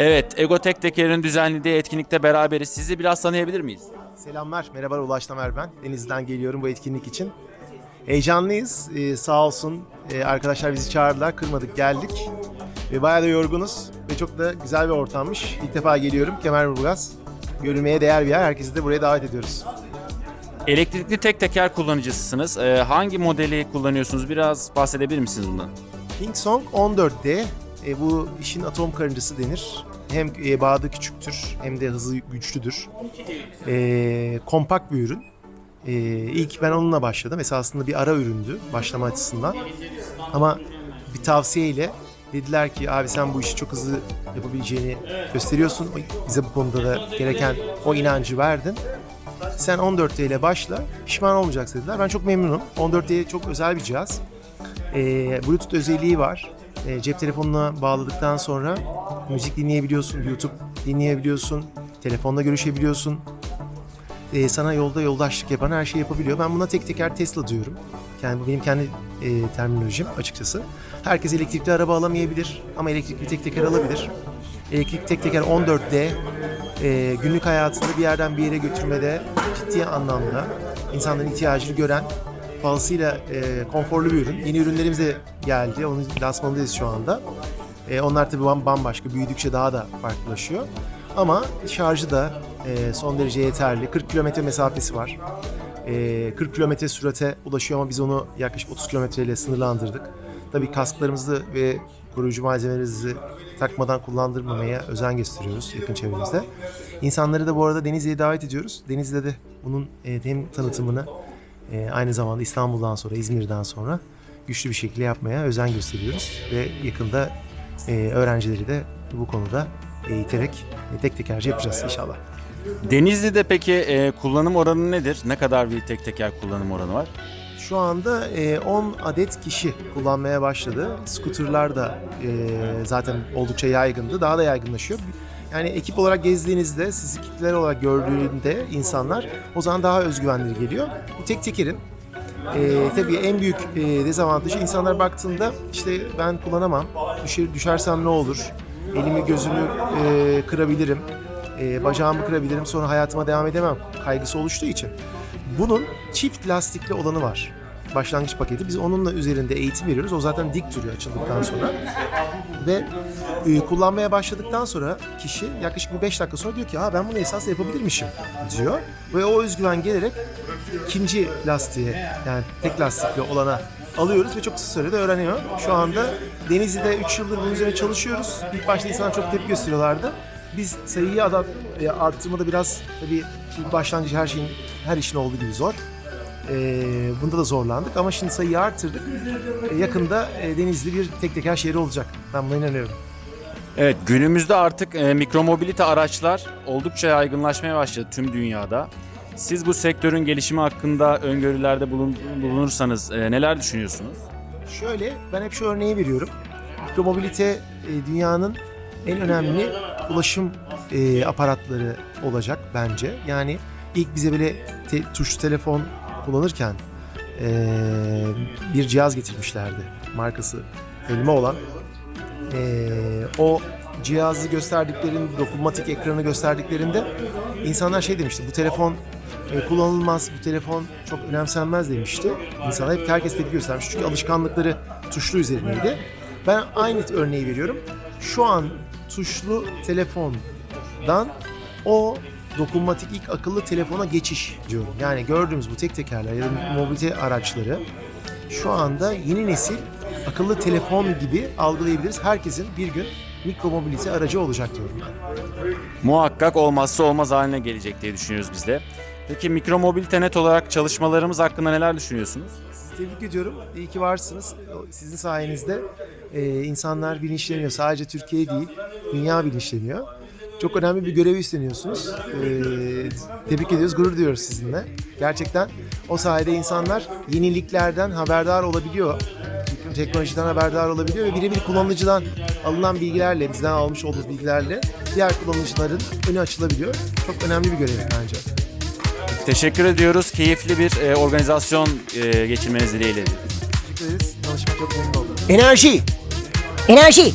Evet, Ego Tek Teker'in düzenlediği etkinlikte beraberiz. Sizi biraz tanıyabilir miyiz? Selamlar, merhaba Ulaş Tamer ben. Denizli'den geliyorum bu etkinlik için. Heyecanlıyız, ee, sağ olsun ee, arkadaşlar bizi çağırdılar, kırmadık geldik. Ve bayağı da yorgunuz ve çok da güzel bir ortammış. İlk defa geliyorum Kemerburgaz. Görülmeye değer bir yer, herkesi de buraya davet ediyoruz. Elektrikli tek teker kullanıcısısınız. Ee, hangi modeli kullanıyorsunuz? Biraz bahsedebilir misiniz bundan? Kingsong 14D, e, bu işin atom karıncası denir. Hem e, bağda küçüktür hem de hızı güçlüdür. E, kompakt bir ürün. E, ilk ben onunla başladım. Esasında bir ara üründü başlama açısından. Ama bir tavsiyeyle dediler ki abi sen bu işi çok hızlı yapabileceğini gösteriyorsun. Bize bu konuda da gereken o inancı verdin. Sen 14D ile başla. Pişman olmayacaksın dediler. Ben çok memnunum. 14D çok özel bir cihaz. E, Bluetooth özelliği var. E, cep telefonuna bağladıktan sonra müzik dinleyebiliyorsun, YouTube dinleyebiliyorsun, telefonla görüşebiliyorsun. E, sana yolda yoldaşlık yapan her şeyi yapabiliyor. Ben buna tek teker Tesla diyorum. Yani bu benim kendi e, terminolojim açıkçası. Herkes elektrikli araba alamayabilir ama elektrikli tek teker alabilir. Elektrikli tek teker 14D e, günlük hayatında bir yerden bir yere götürmede ciddi anlamda insanların ihtiyacını gören fazlasıyla e, konforlu bir ürün. Yeni ürünlerimiz de geldi. Onun lansmanındayız şu anda. E, onlar tabii bam- bambaşka. Büyüdükçe daha da farklılaşıyor. Ama şarjı da e, son derece yeterli. 40 kilometre mesafesi var. E, 40 kilometre sürate ulaşıyor ama biz onu yaklaşık 30 kilometre ile sınırlandırdık. Tabii kasklarımızı ve koruyucu malzemelerimizi takmadan kullandırmamaya özen gösteriyoruz yakın çevremizde. İnsanları da bu arada Denizli'ye davet ediyoruz. Denizli'de de bunun e, hem tanıtımını e, aynı zamanda İstanbul'dan sonra, İzmir'den sonra güçlü bir şekilde yapmaya özen gösteriyoruz. Ve yakında e, öğrencileri de bu konuda eğiterek e, tek tekerci yapacağız inşallah. Denizli'de peki e, kullanım oranı nedir? Ne kadar bir tek teker kullanım oranı var? Şu anda e, 10 adet kişi kullanmaya başladı. Scooter'lar da e, zaten oldukça yaygındı. Daha da yaygınlaşıyor. Yani ekip olarak gezdiğinizde, sizi kitleler olarak gördüğünde insanlar o zaman daha özgüvenleri geliyor. Bu tek tekerin e, tabii en büyük e, dezavantajı insanlar baktığında işte ben kullanamam, düşer, düşersem ne olur, elimi gözümü e, kırabilirim, e, bacağımı kırabilirim sonra hayatıma devam edemem kaygısı oluştuğu için. Bunun çift lastikli olanı var. Başlangıç paketi. Biz onunla üzerinde eğitim veriyoruz. O zaten dik duruyor açıldıktan sonra. Ve e, kullanmaya başladıktan sonra kişi yaklaşık bir 5 dakika sonra diyor ki ha ben bunu esas yapabilirmişim diyor. Ve o özgüven gelerek ikinci lastiğe yani tek lastikli olana alıyoruz ve çok kısa sürede öğreniyor. Şu anda Denizli'de 3 yıldır bunun üzerine çalışıyoruz. İlk başta insanlar çok tepki gösteriyorlardı. Biz sayıyı adam, e, arttırmada biraz tabii ilk başlangıç her şeyin her işin olduğu gibi zor. E, bunda da zorlandık ama şimdi sayıyı arttırdık. E, yakında e, Denizli bir tek teker şehri olacak. Ben buna inanıyorum. Evet, günümüzde artık e, mikromobilite araçlar oldukça yaygınlaşmaya başladı tüm dünyada. Siz bu sektörün gelişimi hakkında öngörülerde bulun- bulunursanız e, neler düşünüyorsunuz? Şöyle ben hep şu örneği veriyorum. Mikromobilite e, dünyanın en önemli ulaşım e, aparatları olacak bence. Yani ilk bize böyle te- tuşlu telefon kullanırken e, bir cihaz getirmişlerdi. Markası elma olan. E, o cihazı gösterdiklerinde, dokunmatik ekranı gösterdiklerinde insanlar şey demişti. Bu telefon e, kullanılmaz, bu telefon çok önemsenmez demişti. İnsanlar hep herkes tepki göstermiş. Çünkü alışkanlıkları tuşlu üzerineydi. Ben aynı örneği veriyorum. Şu an tuşlu telefondan o dokunmatik ilk akıllı telefona geçiş diyorum. Yani gördüğümüz bu tek tekerler ya da mobilite araçları şu anda yeni nesil akıllı telefon gibi algılayabiliriz. Herkesin bir gün mikromobilite aracı olacak diyorum ben. Muhakkak olmazsa olmaz haline gelecek diye düşünüyoruz biz de. Peki mikromobilite net olarak çalışmalarımız hakkında neler düşünüyorsunuz? Sizi tebrik ediyorum. İyi ki varsınız. Sizin sayenizde e, insanlar bilinçleniyor. Sadece Türkiye değil, dünya bilinçleniyor. Çok önemli bir görevi üstleniyorsunuz. E, tebrik ediyoruz, gurur duyuyoruz sizinle. Gerçekten o sayede insanlar yeniliklerden haberdar olabiliyor. Teknolojiden haberdar olabiliyor ve birebir kullanıcıdan alınan bilgilerle, bizden almış olduğumuz bilgilerle diğer kullanıcıların önü açılabiliyor. Çok önemli bir görev bence. Teşekkür ediyoruz. Keyifli bir e, organizasyon e, geçirmeniz dileğiyle. Teşekkür ederiz. Tanışmak çok memnun oldum. Enerji. Enerji.